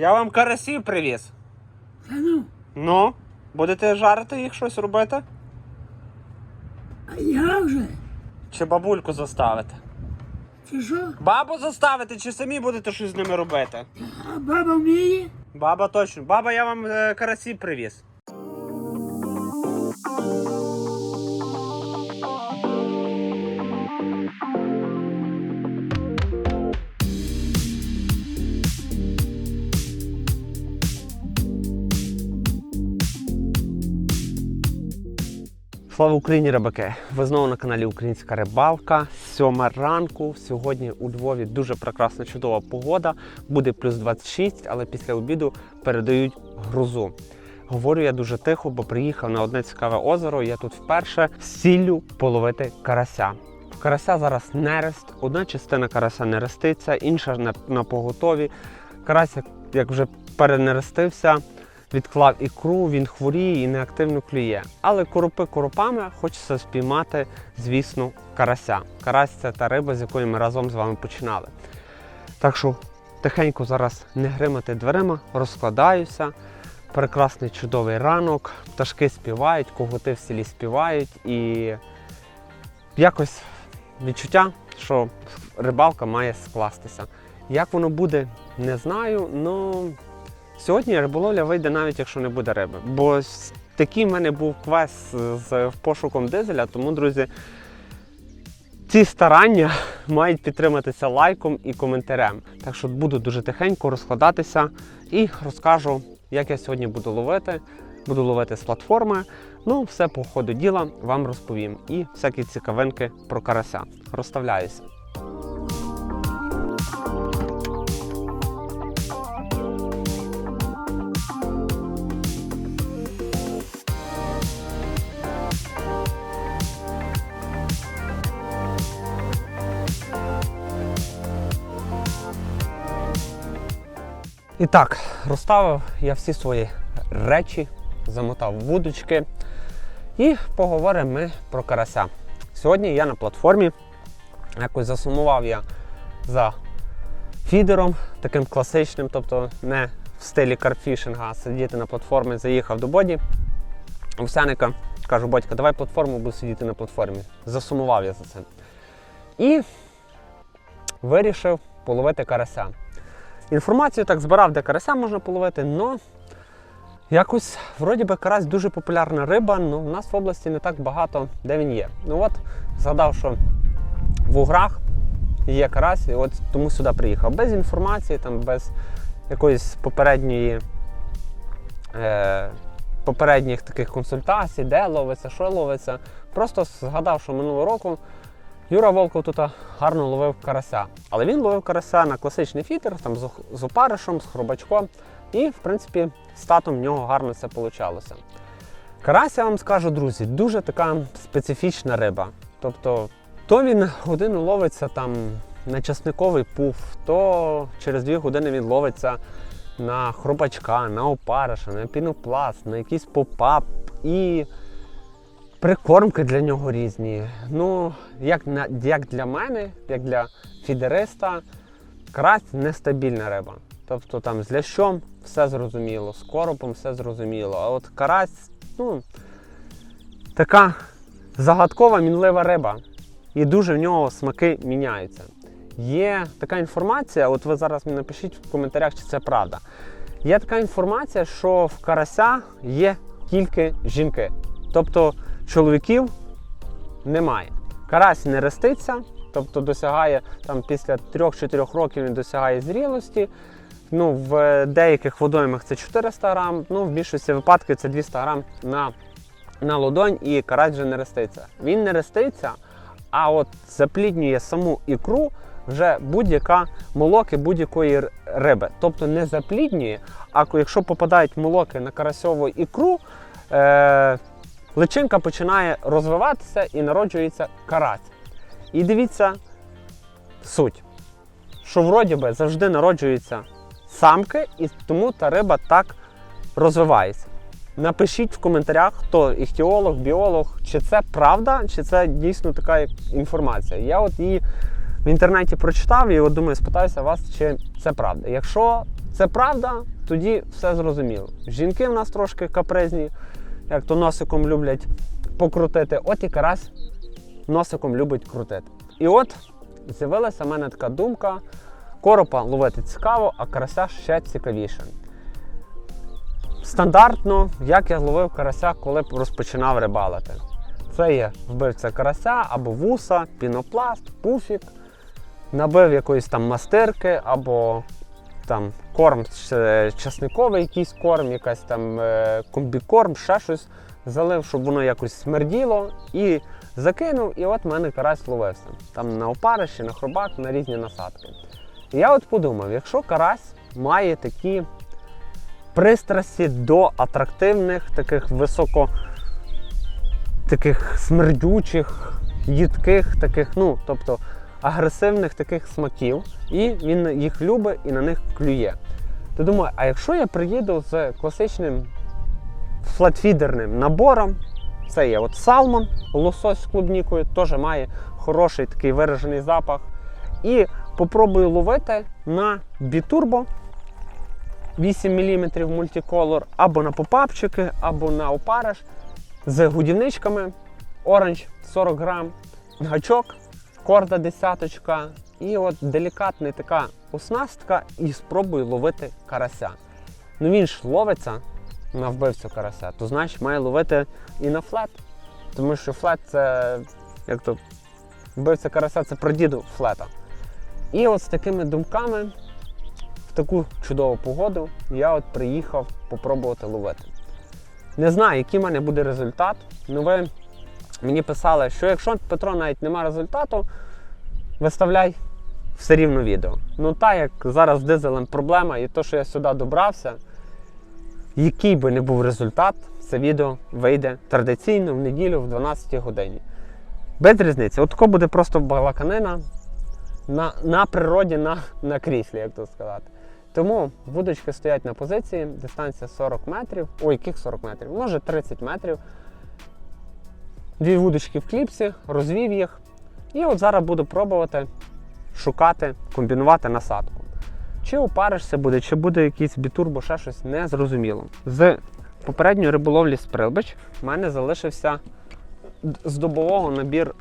Я вам карасів привіз. Та ну, Ну, будете жарити їх щось робити? а я вже? Чи бабульку заставити? Чи що? Бабу заставити, чи самі будете щось з ними робити? А баба вміє? Баба точно. Баба, я вам е, карасів привіз. Слава Україні, рибаки! Ви знову на каналі Українська рибалка. Сьома ранку. Сьогодні у Львові дуже прекрасна чудова погода. Буде плюс 26, але після обіду передають грозу. Говорю я дуже тихо, бо приїхав на одне цікаве озеро. Я тут вперше з ціллю половити карася. Карася зараз нерест. Одна частина карася нереститься, інша на, на поготові. Карась, як, як вже перенерестився, відклав ікру, він хворіє і неактивно клює. Але коропи коропами хочеться спіймати, звісно, карася. Карась це та риба, з якої ми разом з вами починали. Так що тихенько зараз не гримати дверима, розкладаюся. Прекрасний чудовий ранок, пташки співають, коготи в селі співають і якось відчуття, що рибалка має скластися. Як воно буде, не знаю. Ну сьогодні риболовля вийде навіть якщо не буде риби. Бо такий в мене був квест з- пошуком дизеля, тому, друзі, ці старання мають підтриматися лайком і коментарем. Так що буду дуже тихенько розкладатися і розкажу, як я сьогодні буду ловити. Буду ловити з платформи. Ну, все по ходу діла вам розповім. І всякі цікавинки про карася. Розставляюся. І так, розставив я всі свої речі, замотав вудочки і поговоримо ми про карася. Сьогодні я на платформі. Якось засумував я за фідером, таким класичним, тобто не в стилі карфішинга, а сидіти на платформі, заїхав до боді. Овсяника кажу, батька, давай платформу, буду сидіти на платформі. Засумував я за це. І вирішив половити карася. Інформацію так збирав, де карася можна половити, але якось вроді би карась дуже популярна риба, але в нас в області не так багато, де він є. Ну от згадав, що в Уграх є карась, і от тому сюди приїхав. Без інформації, там, без якоїсь попередньої. Е, Попередніх таких консультацій, де ловиться, що ловиться. Просто згадав, що минулого року Юра Волков тут гарно ловив карася. Але він ловив карася на класичний фітер, там з, опаришем, з хробачком. І, в принципі, з татом в нього гарно це вийшло. Карась, я вам скажу, друзі, дуже така специфічна риба. Тобто, то він годину ловиться там на часниковий пуф, то через дві години він ловиться на хробачка, на опариша, на пінопласт, на якийсь попап. І прикормки для нього різні. Ну, як, як для мене, як для фідериста, карась нестабільна риба. Тобто там з лящом все зрозуміло, з коропом все зрозуміло. А от карась, ну, така загадкова мінлива риба. І дуже в нього смаки міняються. Є така інформація, от ви зараз мені напишіть в коментарях, чи це правда. Є така інформація, що в карася є тільки жінки. Тобто чоловіків немає. Карась не реститься, тобто досягає там після 3-4 років він досягає зрілості. Ну, в деяких водоймах це 400 грам, ну в більшості випадків це 200 грам на, на ладонь і карась вже не реститься. Він не реститься, а от запліднює саму ікру вже будь-яка молоки будь-якої риби. Тобто не запліднює, а якщо попадають молоки на карасьову ікру, е- личинка починає розвиватися і народжується карась. І дивіться суть, що вроді би завжди народжуються самки, і тому та риба так розвивається. Напишіть в коментарях, хто іхтіолог, біолог, чи це правда, чи це дійсно така інформація. Я от її в інтернеті прочитав і от думаю, спитаюся вас, чи це правда. Якщо це правда, тоді все зрозуміло. Жінки в нас трошки капризні, як то носиком люблять покрутити. От карась носиком любить крутити. І от з'явилася в мене така думка: коропа ловити цікаво, а карася ще цікавіше. Стандартно, як я ловив карася, коли розпочинав рибалити. Це є вбивця карася або вуса, пінопласт, пуфік, набив якоїсь там мастирки або там корм часниковий якийсь корм, якась там е, комбікорм, ще щось залив, щоб воно якось смерділо і закинув, і от в мене карась ловився. Там на опариші, на хробак, на різні насадки. І я от подумав, якщо карась має такі пристрасті до атрактивних, таких високо таких смердючих, їдких, таких, ну, тобто агресивних таких смаків, і він їх любить і на них клює. То думаю, а якщо я приїду з класичним флатфідерним набором, це є от салмон, лосось з клубнікою, теж має хороший такий виражений запах. І попробую ловити на бітурбо 8 мм мультиколор, або на попапчики, або на опариш з годівничками, оранж 40 грам, гачок, корда десяточка. І от делікатна така оснастка, і спробую ловити карася. Ну він ж ловиться на вбивцю карася, то значить має ловити і на флет. Тому що флет це як то вбивця карася це прадіду флета. І от з такими думками в таку чудову погоду я от приїхав попробувати ловити. Не знаю, який в мене буде результат. Ну ви мені писали, що якщо Петро навіть немає результату, виставляй все рівно відео. Ну так як зараз з дизелем проблема, і то, що я сюди добрався, який би не був результат, це відео вийде традиційно в неділю в 12 годині. Без різниці. От тако буде просто балаканина на, на природі, на, на кріслі, як то сказати. Тому вудочки стоять на позиції, дистанція 40 метрів. Ой, яких 40 метрів? Може 30 метрів. Дві вудочки в кліпсі, розвів їх. І от зараз буду пробувати шукати, комбінувати насадку. Чи опаришся буде, чи буде якийсь бітурбо, ще щось незрозуміло. З попередньої риболовлі з Прилбич в мене залишився з добового набір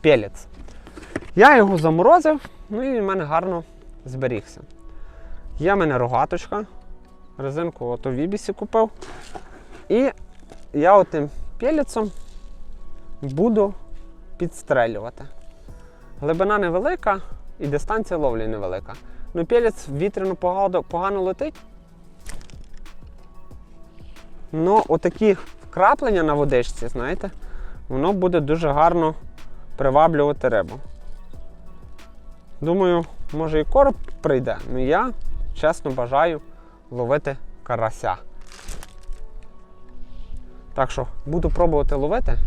пелець. Я його заморозив, ну і в мене гарно зберігся. Є в мене рогаточка, резинку от у Вібісі купив. І я отим пелецом буду підстрелювати. Глибина невелика і дистанція ловлі невелика. Ну, пелець в вітряну погоду погано летить. Ну, отакі вкраплення на водичці, знаєте, воно буде дуже гарно приваблювати рибу. Думаю, може і короб прийде, але я чесно бажаю ловити карася. Так що буду пробувати ловити,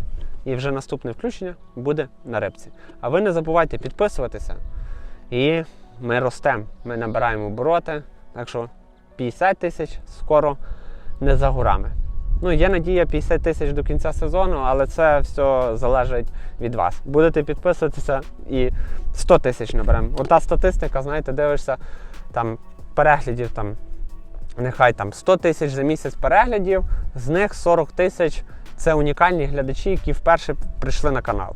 і вже наступне включення буде на рибці. А ви не забувайте підписуватися. І ми ростемо, ми набираємо обороти. Так що 50 тисяч скоро не за горами. Ну, є надія 50 тисяч до кінця сезону, але це все залежить від вас. Будете підписуватися і 100 тисяч наберемо. Ота статистика, знаєте, дивишся там переглядів, там, нехай там 100 тисяч за місяць переглядів, з них 40 тисяч це унікальні глядачі, які вперше прийшли на канал.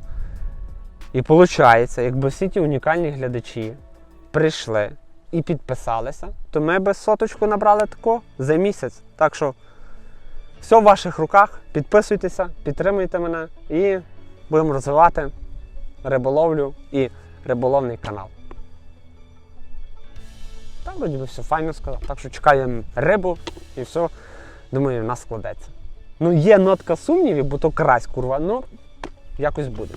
І виходить, якби всі ті унікальні глядачі прийшли і підписалися, то ми би соточку набрали тако за місяць. Так що все в ваших руках. Підписуйтеся, підтримуйте мене і будемо розвивати риболовлю і риболовний канал. Та вроді би все файно сказав. Так що чекаємо рибу і все, думаю, в нас складеться. Ну, є нотка сумнівів, бо то красть курва, ну якось буде.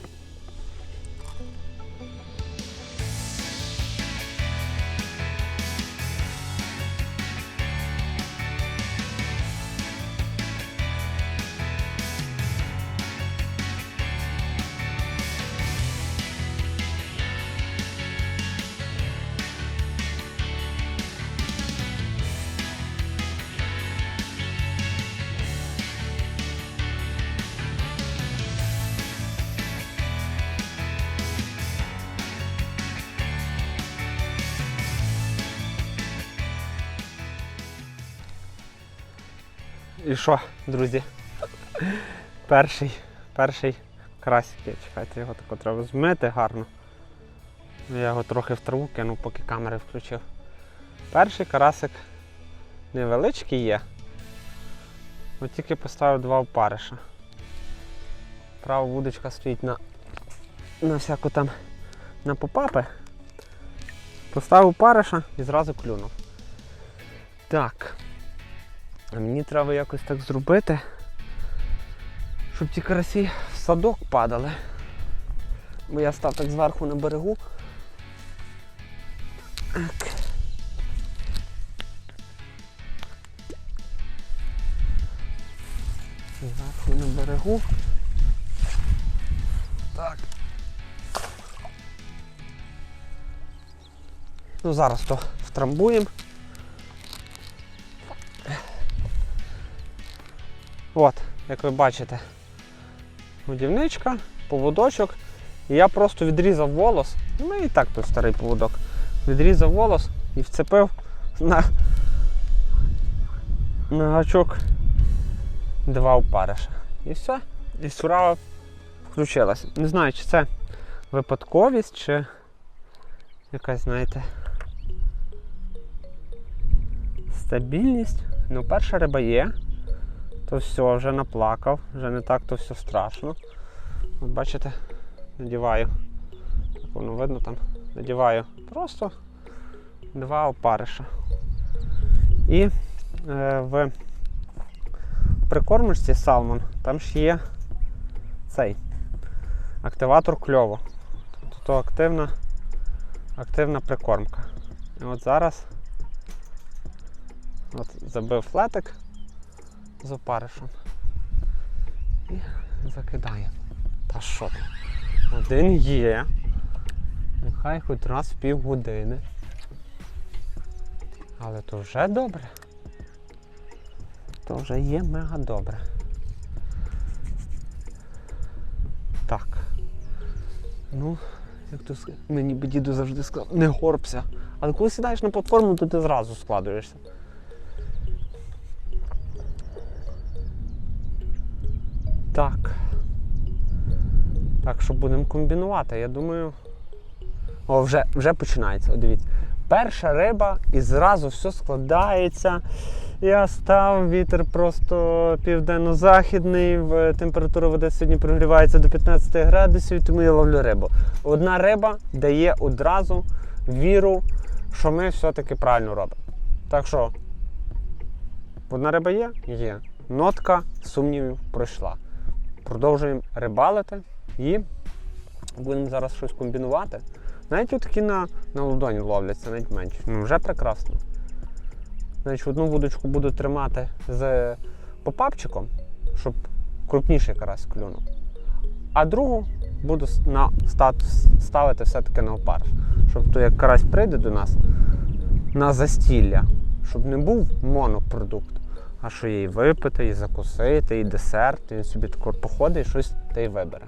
І що, друзі? Перший, перший красик. Чекайте, його тако треба змити гарно. Ну, Я його трохи в траву кинув, поки камери включив. Перший карасик невеличкий є. От тільки поставив два опариша. Права вудочка стоїть на, на всяку там на попапи. Поставив париша і зразу клюнув. Так. А мені треба якось так зробити, щоб ті карасі в садок падали. Бо я став так зверху на берегу. Так. Зверху на берегу. Так. Ну зараз то втрамбуємо. От, як ви бачите, годівничка, поводочок. І я просто відрізав волос. Ну і так тут старий поводок. Відрізав волос і вцепив на, на гачок два опариша. І все. І справа включилась. Не знаю, чи це випадковість, чи якась, знаєте, стабільність. Ну, перша риба є то все, вже наплакав, вже не так то все страшно. От бачите, надіваю, воно видно там, надіваю просто два опариша. І е, в прикормочці салмон там ж є цей активатор кльову. Тобто то активна, активна прикормка. І от зараз от забив флетик з опаришем. І закидаємо. Та що ти? Один є. Нехай хоч раз в півгодини. Але то вже добре. То вже є мега добре. Так. Ну, як то мені би діду завжди сказав, не горбся. Але коли сідаєш на платформу, то ти зразу складуєшся. Так. Так що будемо комбінувати. Я думаю. О, вже, вже починається. О, дивіться. Перша риба і зразу все складається. Я став, вітер просто південно-західний, температура води сьогодні прогрівається до 15 градусів, тому я ловлю рибу. Одна риба дає одразу віру, що ми все-таки правильно робимо. Так що, одна риба є? Є. Нотка сумнівів пройшла. Продовжуємо рибалити і будемо зараз щось комбінувати. Навіть такі на, на ладоні ловляться, навіть менше. Ну, вже прекрасно. Значить, одну вудочку буду тримати з попапчиком, щоб крупніший карась клюнув. А другу буду на, стат- ставити все-таки на опариш. Щоб то як карась прийде до нас на застілля, щоб не був монопродукт, а що їй випити, і закусити, і десерт, і він собі тако походить і щось та й вибере.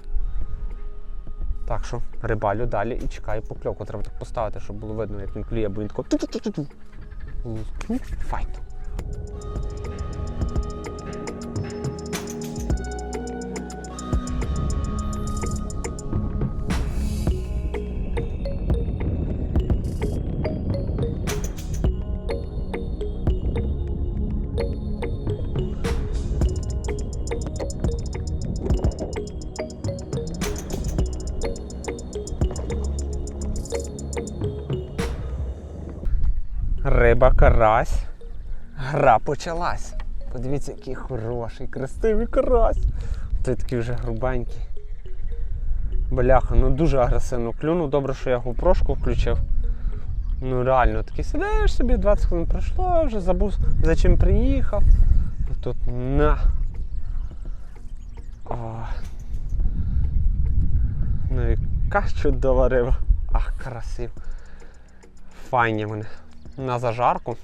Так що рибалю далі і чекаю покльовку. Треба так поставити, щоб було видно, як він клює, бо він тако. Файт. Риба карась. Гра почалась. Подивіться, який хороший, красивий карась. Той такий вже грубенький. Бляха, ну дуже агресивно клюнув. Добре, що я гупрошку включив. Ну реально, такий сидиш собі, 20 хвилин пройшло, вже забув, за чим приїхав. І тут на. О. Ну яка чудова риба. Ах, красиво. Файні вони на зажарку.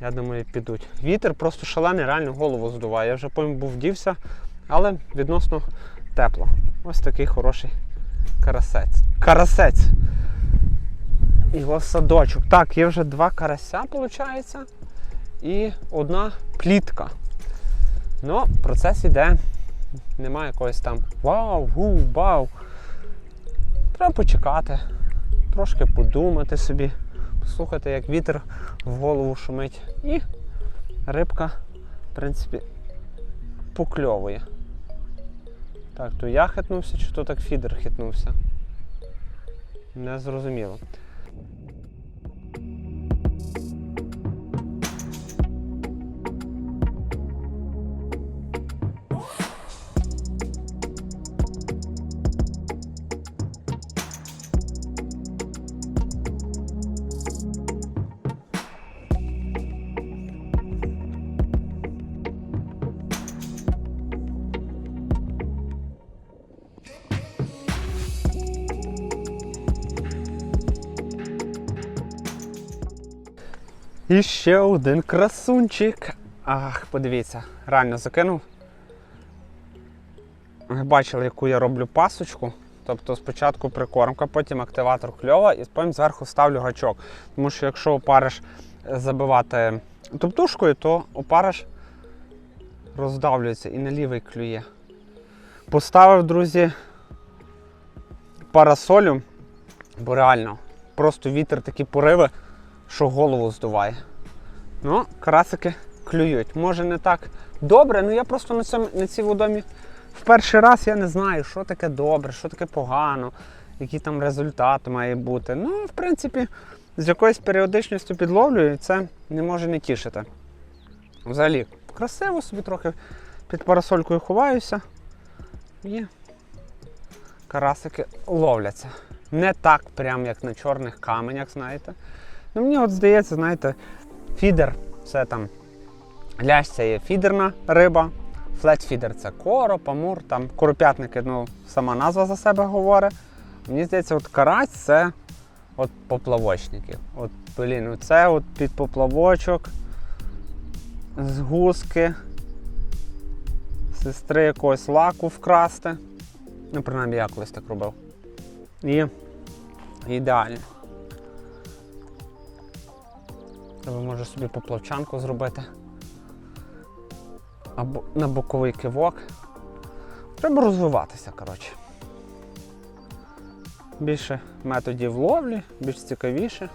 Я думаю, підуть. Вітер просто шалений, реально голову здуває. Я вже потім був вдівся, але відносно тепло. Ось такий хороший карасець. Карасець. Ось садочок. Так, є вже два карася, виходить. і одна плітка. Ну, процес іде. Немає якогось там вау, гу, бау. Треба почекати, трошки подумати собі, послухати, як вітер в голову шумить. І рибка, в принципі, покльовує. Так, то я хитнувся, чи то так фідер хитнувся. Не І ще один красунчик. Ах, подивіться, реально закинув. Ви бачили, яку я роблю пасочку. Тобто спочатку прикормка, потім активатор кльова і потім зверху ставлю гачок. Тому що якщо опариш забивати топтушкою, то опариш роздавлюється і на лівий клює. Поставив, друзі, парасолю, бо реально просто вітер такі пориви що голову здуває. Ну, карасики клюють. Може не так добре, ну я просто на, цьому, на цій водомі в перший раз я не знаю, що таке добре, що таке погано, який там результат має бути. Ну, в принципі, з якоюсь періодичністю підловлюю, і це не може не тішити. Взагалі, красиво собі трохи під парасолькою ховаюся. І карасики ловляться. Не так прям, як на чорних каменях, знаєте. Ну, мені от здається, знаєте, фідер це там лящ це є фідерна риба, флетфідер це короб, амур, там коропятники, ну, сама назва за себе говорить. Мені здається, от карась це от поплавочники. От, блін, ну це от під поплавочок, з гуски, сестри якогось лаку вкрасти. Ну, принаймні, я колись так робив. І ідеально. Треба може собі поплавчанку зробити. Або на боковий кивок. Треба розвиватися, коротше. Більше методів ловлі, більш цікавіше.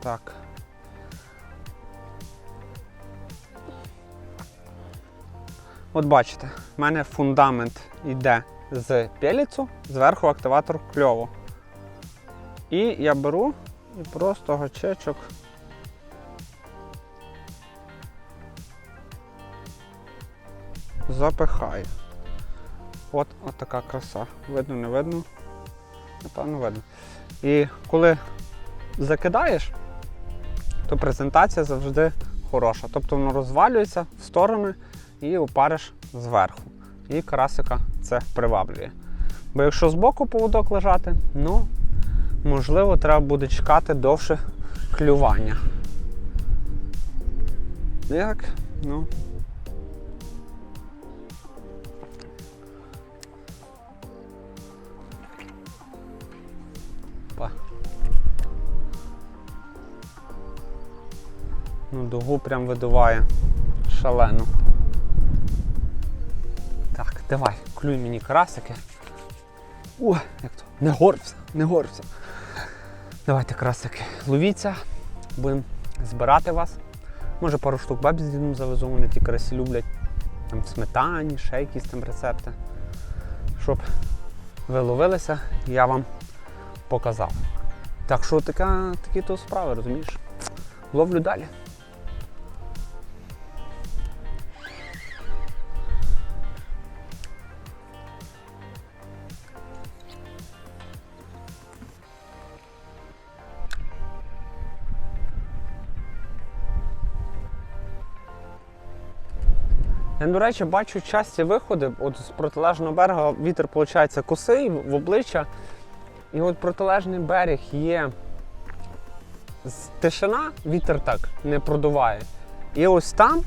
Так. От бачите, в мене фундамент йде з пеліцу, зверху активатор кльову. І я беру і просто гачечок. Запихаю. От, от така краса. Видно, не видно? Напевно, видно. І коли закидаєш, то презентація завжди хороша. Тобто воно розвалюється в сторони і опариш зверху. І карасика це приваблює. Бо якщо збоку поводок лежати, ну можливо, треба буде чекати довше клювання. Як? Ну. Па. Ну, дугу прям видуває шалено. Так, давай, клюй мені карасики. О, як то? Не горбся, не горбся. Давайте красики, ловіться, будемо збирати вас. Може пару штук бабі з дідом завезу, вони ті красі люблять. Там сметані, ще якісь там рецепти. Щоб ви ловилися, я вам показав. Так що така, такі то справи, розумієш? Ловлю далі. Я, до речі, бачу часті виходи. От з протилежного берега вітер, виходить, косий в обличчя. І от протилежний берег є тишина, вітер так не продуває. І ось там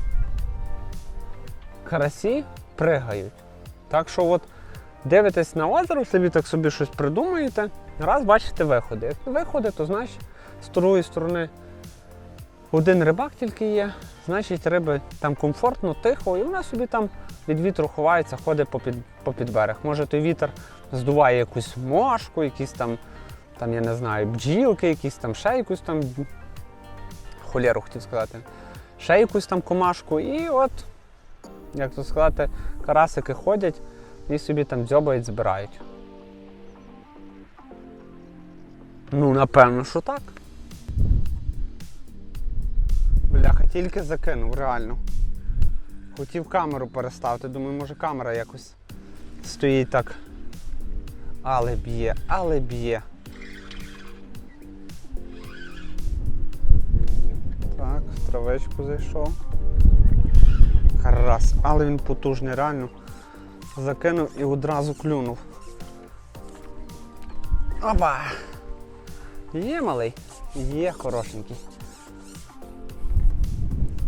карасі пригають. Так що от дивитесь на озеро, собі так собі щось придумаєте, раз бачите виходи. Як виходи, то значить з другої сторони один рибак тільки є, значить риби там комфортно, тихо, і вона собі там від вітру ховається, ходить попід, попід берег. Може той вітер здуває якусь мошку, якісь там, там, я не знаю, бджілки, якісь там ще якусь там холєру хотів сказати. Ще якусь там комашку, і от, як то сказати, карасики ходять і собі там дзьобають, збирають. Ну, напевно, що так. Бляха, тільки закинув, реально. Хотів камеру переставити, думаю, може камера якось стоїть так. Але б'є, але б'є. Так, в травичку зайшов. Раз, але він потужний, реально. Закинув і одразу клюнув. Опа! Є малий? Є хорошенький.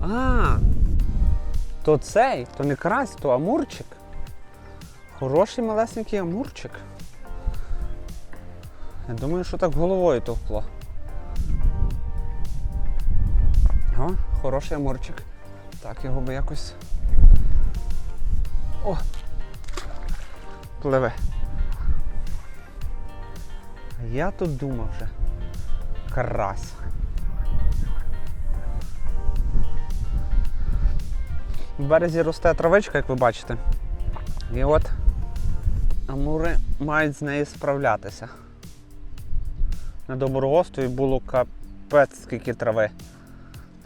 А, то цей, то не карась, то амурчик. Хороший малесенький амурчик. Я думаю, що так головою товкло. О, хороший амурчик. Так, його би якось. О! Пливе. Я тут думав вже. Карась. В березі росте травичка, як ви бачите. І от амури мають з нею справлятися. На Доброгостові було капець скільки трави.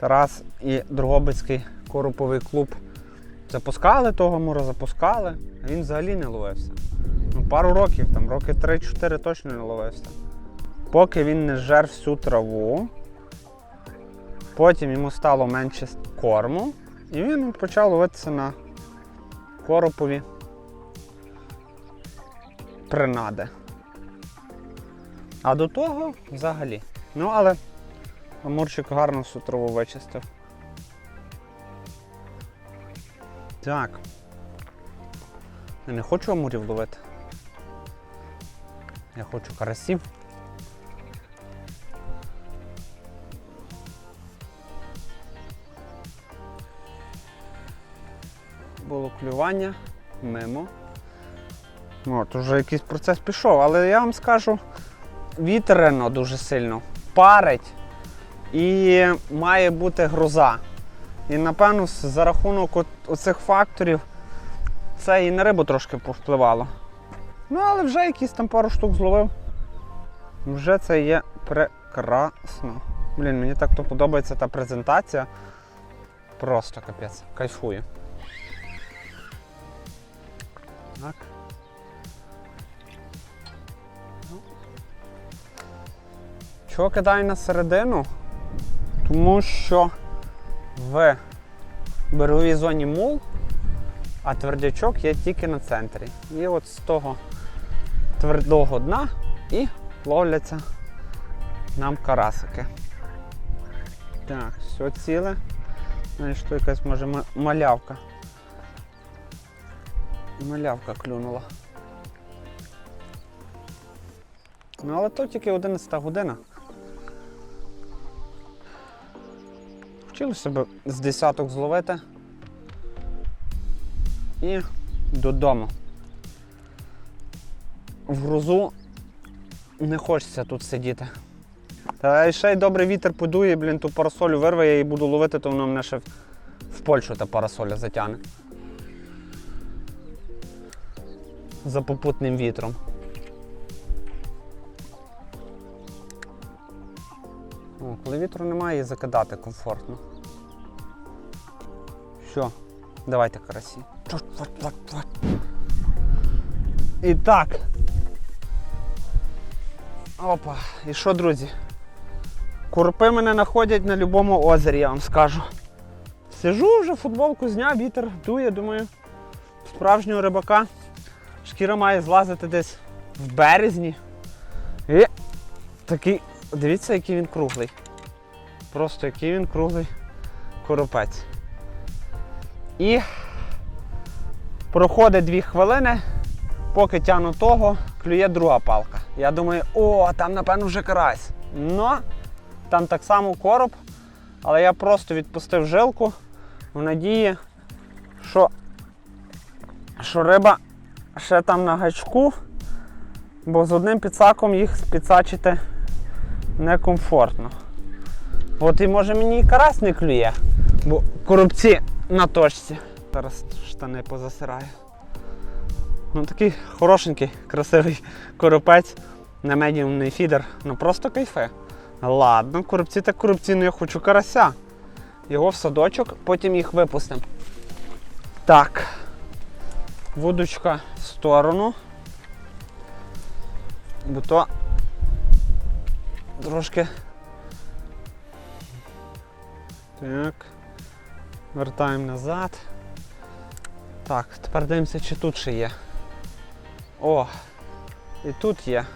Тарас і Дрогобицький короповий клуб запускали того мура, запускали, а він взагалі не ловився. Ну, пару років, там роки 3-4 точно не ловився. Поки він не жер всю траву, потім йому стало менше корму, і він почав ловитися на коропові принади. А до того взагалі. Ну, але Амурчик гарно всю траву вичистив. Так. Я не хочу амурів ловити. Я хочу карасів. Було клювання мимо. От, уже якийсь процес пішов, але я вам скажу, вітряно дуже сильно. Парить і має бути гроза. І напевно за рахунок оцих факторів це і на рибу трошки повпливало. Ну, але вже якісь там пару штук зловив. Вже це є прекрасно. Блін, мені так то подобається та презентація. Просто капець. Кайфую. Так. Ну. Чого кидаю на середину? Тому що в береговій зоні мул, а твердячок є тільки на центрі. І от з того твердого дна і ловляться нам карасики. Так, все ціле. Знаєш, що якась може ма- малявка. Клюнула. Ну, але то тільки 11 година. Хотілося б з десяток зловити і додому. В грузу не хочеться тут сидіти. Та ще й добрий вітер подує, блін, ту парасолю вирве, я її буду ловити, то воно мене ще в Польщу та парасоля затягне. За попутним вітром. О, коли вітру немає, її закидати комфортно. Що? Давайте карасі. І так. Опа. І що, друзі? Курпи мене знаходять на будь-якому озері, я вам скажу. Сижу вже, футболку зняв, вітер дує, думаю, справжнього рибака. Шкіра має злазити десь в березні. І такий, дивіться, який він круглий. Просто який він круглий коропець. І проходить дві хвилини, поки тяну того, клює друга палка. Я думаю, о, там напевно вже карась. Но там так само короб, Але я просто відпустив жилку в надії, що, що риба ще там на гачку, бо з одним підсаком їх підсачити некомфортно. От і може мені і карась не клює, бо коробці на точці. Зараз штани позасираю. Ну такий хорошенький, красивий коропець на медіумний фідер. Ну просто кайфе. Ладно, коробці так коробці, ну я хочу карася. Його в садочок, потім їх випустимо. Так. Вудочка в сторону. Бо то трошки. Так. Вертаємо назад. Так, тепер дивимося, чи тут ще є. О! І тут є.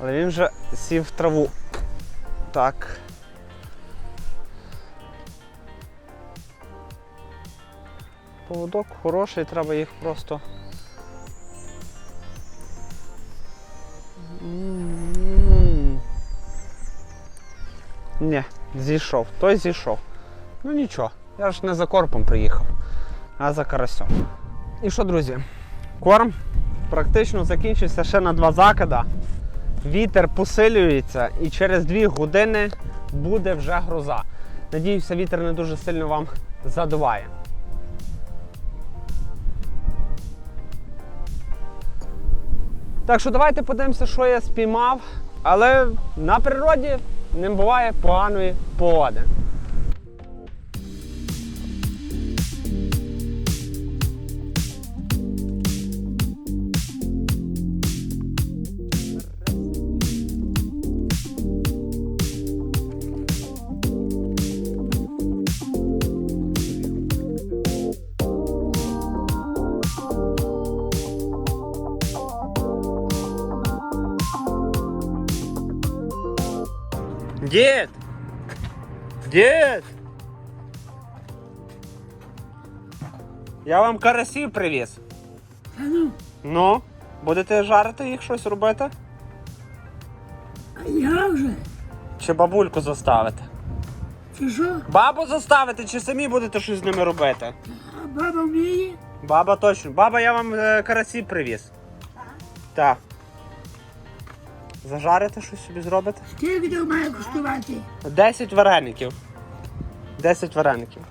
Але він вже сів в траву. Так. Поводок хороший, треба їх просто. Ні, зійшов. Той зійшов. Ну нічого, я ж не за корпом приїхав, а за карасем. І що, друзі? Корм практично закінчився ще на два закида. Вітер посилюється і через дві години буде вже гроза. Надіюся, вітер не дуже сильно вам задуває. Так що давайте подивимося, що я спіймав. Але на природі не буває поганої погоди. Дід! Дід! Я вам карасів привіз. Ну, Ну, будете жарити їх щось робити? а я вже? Чи бабульку заставити? Чи що? Бабу заставити, чи самі будете щось з ними робити? А баба вміє? Баба точно. Баба, я вам е, карасів привіз. Так. Зажарите щось собі зробите? Скільки має коштувати? 10 вареників. 10 вареників.